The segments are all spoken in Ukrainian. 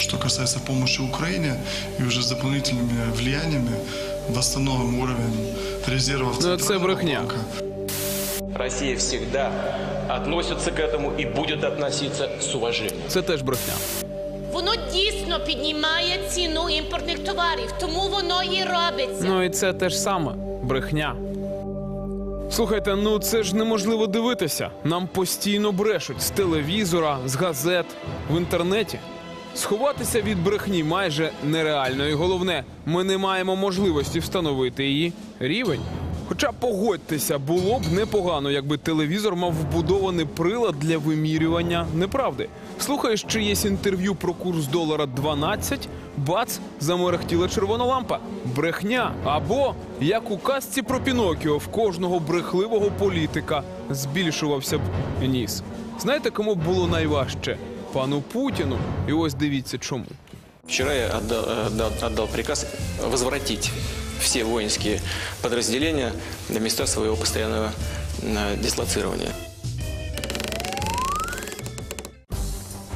Что касается помощи Украине и уже с дополнительными влияниями восстановим уровень резервов Ну, это Центрального брехня. банка. Россия всегда относится к этому и будет относиться с уважением. Це теж брехня. Воно дійсно піднімає ціну імпортних товарів, тому воно і робиться. Ну і це те ж саме брехня. Слухайте, ну це ж неможливо дивитися. Нам постійно брешуть з телевізора, з газет, в інтернеті. Сховатися від брехні майже нереально. І головне, ми не маємо можливості встановити її рівень. Хоча погодьтеся, було б непогано, якби телевізор мав вбудований прилад для вимірювання неправди. Слухаєш чиєсь інтерв'ю про курс долара 12, бац, замерехтіла червона лампа. Брехня. Або, як у казці про Пінокіо, в кожного брехливого політика збільшувався б ніс. Знаєте, кому було найважче? Пану Путіну. І ось дивіться чому. Вчера я отдал, э, приказ возвратить все воинские подразделения на места своего постоянного э, дислоцирования.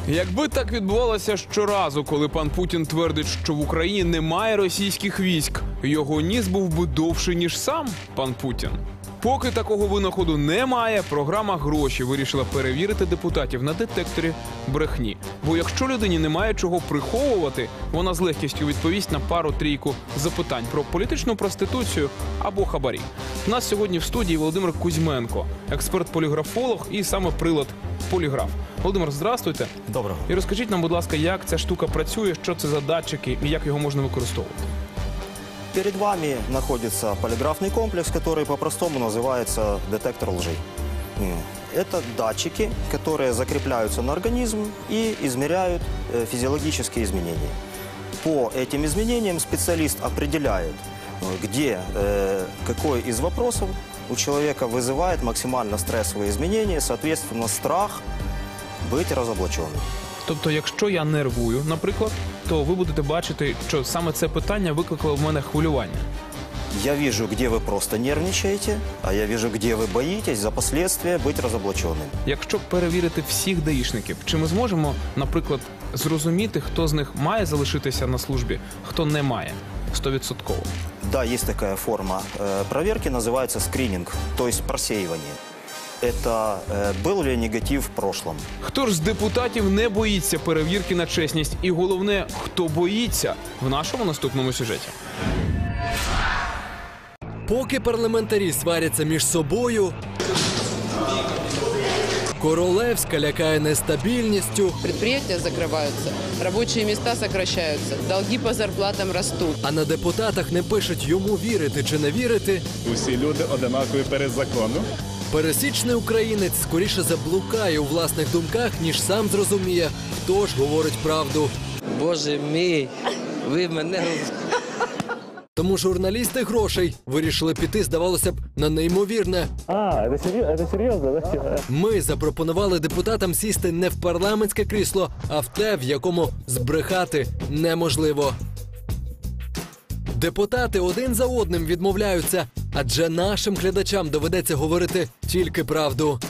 Якби так відбувалося щоразу, коли пан Путін твердить, що в Україні немає російських військ, його ніс був би довший, ніж сам пан Путін. Поки такого винаходу немає, програма гроші вирішила перевірити депутатів на детекторі брехні. Бо якщо людині немає чого приховувати, вона з легкістю відповість на пару-трійку запитань про політичну проституцію або хабарі. У нас сьогодні в студії Володимир Кузьменко, експерт-поліграфолог і саме прилад поліграф. Володимир, здравствуйте. Доброго. І розкажіть нам, будь ласка, як ця штука працює, що це за датчики і як його можна використовувати. Перед вами находится полиграфный комплекс, который по-простому называется детектор лжи. М. Это датчики, которые закрепляются на организм и измеряют э, физиологические изменения. По этим изменениям специалист определяет, э, где э, какой из вопросов у человека вызывает максимально стрессовые изменения, соответственно, страх быть разоблаченным. Тобто, якщо я нервую, наприклад, то ви будете бачити, що саме це питання викликало в мене хвилювання. Я вижу, где вы просто нервничаете, а я вижу, где вы боитесь за последствия быть разоблаченным. Якщо перевірити всіх даїшників, чи ми зможемо, наприклад, зрозуміти, хто з них має залишитися на службі, хто не має стовідсотково. Да, есть такая форма э, проверки, называется скрининг, то есть просеивание. Это э, был ли негатив в прошлом? Хто ж з депутатів не боїться перевірки на чесність? І головне, хто боїться в нашому наступному сюжеті. Поки парламентарі сваряться між собою. Королевська лякає нестабільністю, Предприятия закрываются, рабочие места сокращаются, долги по зарплатам растут. а на депутатах не пишуть йому вірити чи не вірити. Усі люди одинакові перед законом. Пересічний українець скоріше заблукає у власних думках, ніж сам зрозуміє, хто ж говорить правду. Боже мій, ви мене Тому журналісти грошей вирішили піти, здавалося б, на неймовірне. А, це серйозно, серйозно, да? Ми запропонували депутатам сісти не в парламентське крісло, а в те, в якому збрехати неможливо. Депутати один за одним відмовляються, адже нашим глядачам доведеться говорити тільки правду.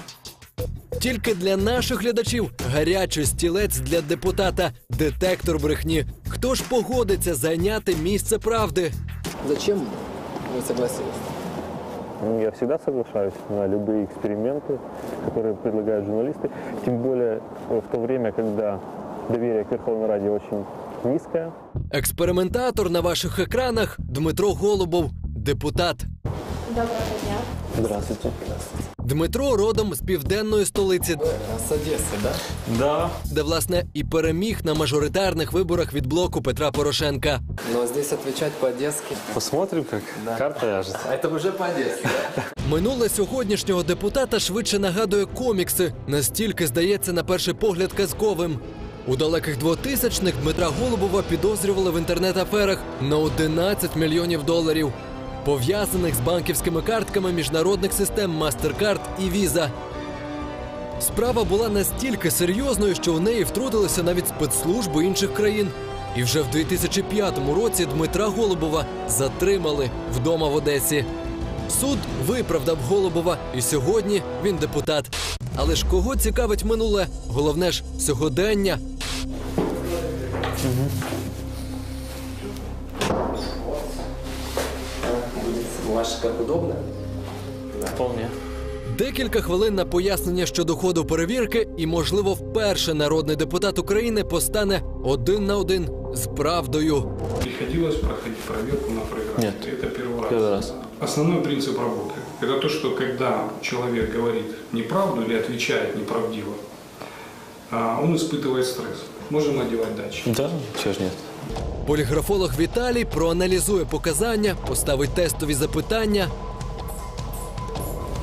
Тільки для наших глядачів гарячий стілець для депутата детектор брехні. Хто ж погодиться зайняти місце правди? Зачем ви согласились? Ну, Я всегда соглашаюсь на любые эксперименты, которые предлагают журналисты. Тем более в то время, когда доверие к Верховной Раде очень низкое. Експериментатор на ваших екранах Дмитро Голубов, депутат. Здравствуйте. Дмитро родом з південної столиці, З Одеси, да? Да. де власне і переміг на мажоритарних виборах від блоку Петра Порошенка. Но здесь отвечать по-одесски. Посмотрим, как карта ляжет. А это уже по-одесски. Минуле сьогоднішнього депутата швидше нагадує комікси, настільки здається на перший погляд казковим. У далеких 2000-х Дмитра Голубова підозрювали в інтернет-аферах на 11 мільйонів доларів, пов'язаних з банківськими картками міжнародних систем MasterCard і Visa. Справа була настільки серйозною, що у неї втрутилися навіть спецслужби інших країн. І вже в 2005 році Дмитра Голубова затримали вдома в Одесі. Суд виправдав Голубова, і сьогодні він депутат. Але ж кого цікавить минуле? Головне ж сьогодення. Ваш как удобно? Вполне. Декілька хвилин на пояснення щодо ходу перевірки, і, можливо, вперше народний депутат України постане один на один з правдою. Приходилось проходить проверку на проигрыш? Нет. Это первый раз. Первый раз. Основной принцип работы – это то, что когда человек говорит неправду или отвечает неправдиво, а, он испытывает стресс. Можем одевать датчик. Да, чего ж нет. Поліграфолог Віталій проаналізує показання, поставить тестові запитання.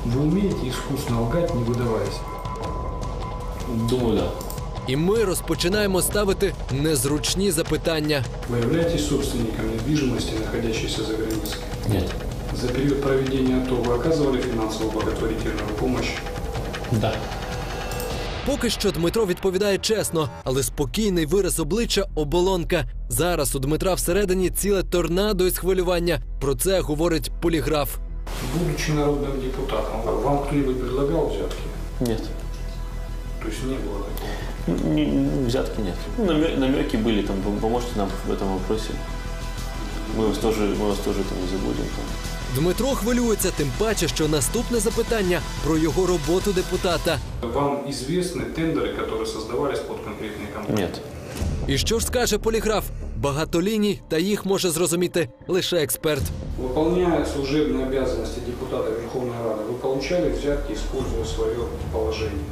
Вы умеете искусно лгать, не выдаваясь? Думаю, да. І ми розпочинаємо ставити незручні запитання. Вы являетесь собственником недвижимости, находящейся за границей? Нет. За период проведения ТО вы оказывали финансовую благотворительную помощь? Да. Поки що Дмитро відповідає чесно, але спокійний вираз обличчя оболонка. Зараз у Дмитра всередині ціле торнадо із хвилювання. Про це говорить поліграф. Будучи народным депутатом, вам кто-нибудь предлагал взятки? Нет. То есть не было такого? Не- не- взятки нет. Ну, намё- намеки были, там, вы поможете нам в этом вопросе. Мы вас тоже, мы вас тоже там не забудем. Там. Дмитро хвилюється, тим паче, що наступне запитання про його роботу депутата. Вам известны тендеры, которые создавались под конкретные компании? Нет. І що ж скаже поліграф? Багато ліній, та їх може зрозуміти лише експерт. Выполняя служебные обязанности депутата Верховной Рады, вы получали взятки, используя свое положение.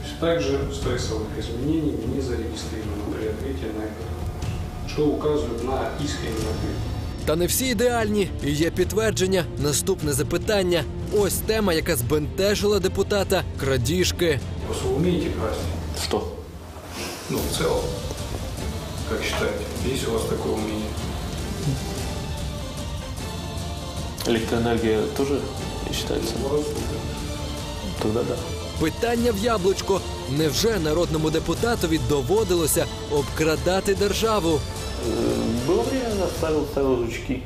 То есть также стрессовых изменений не зарегистрировано при ответе на этот вопрос, что указывает на искренний ответ. Та не всі ідеальні, і є підтвердження. Наступне запитання. Ось тема, яка збентежила депутата крадіжки. Просто вы умеете красть? Что? Ну, в целом. Как считаете, есть у вас такое умение? Электроэнергия тоже считается? Тогда да. Питання в яблучко. Невже народному депутатові доводилося обкрадати державу? Э, Было время, я ставил, ставил жучки.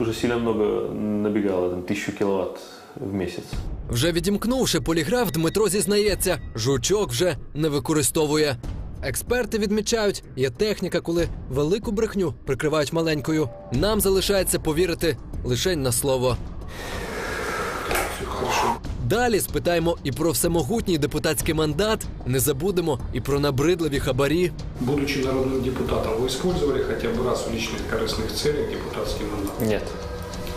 Уже сильно много набегало, там, тысячу киловатт в месяц. Вже відімкнувши поліграф, Дмитро зізнається, жучок вже не використовує. Експерти відмічають, є техніка, коли велику брехню прикривають маленькою. Нам залишається повірити лише на слово. Далі спитаємо і про всемогутній депутатський мандат. Не забудемо і про набридливі хабарі. Будучи народным депутатом, вы использовали хотя бы раз в личных корыстных целях депутатский мандат? Нет.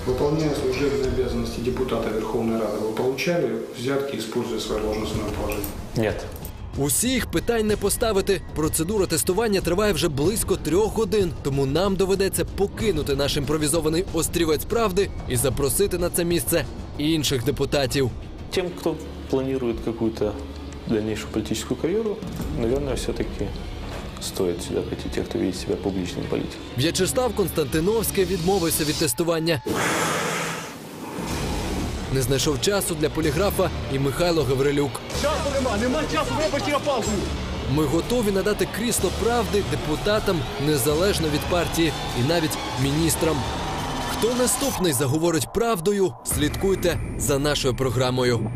Выполняя служебные обязанности депутата Верховной Рады, вы получали взятки, используя свое должностное положение? Нет. Усіх питань не поставити. Процедура тестування триває вже близько трьох годин, тому нам доведеться покинути наш імпровізований острівець правди і запросити на це місце інших депутатів. Тем, кто планирует какую-то дальнейшую политическую карьеру, наверное, все-таки стоит сюда прийти, те, кто видит себя публичным политиком. В'ячеслав Константиновський відмовився від тестування. Не знайшов часу для поліграфа і Михайло Гаврилюк. Часу нема, нема часу, вибачте, я паузу. Ми готові надати крісло правди депутатам незалежно від партії і навіть міністрам. Хто наступний заговорить правдою? Слідкуйте за нашою програмою.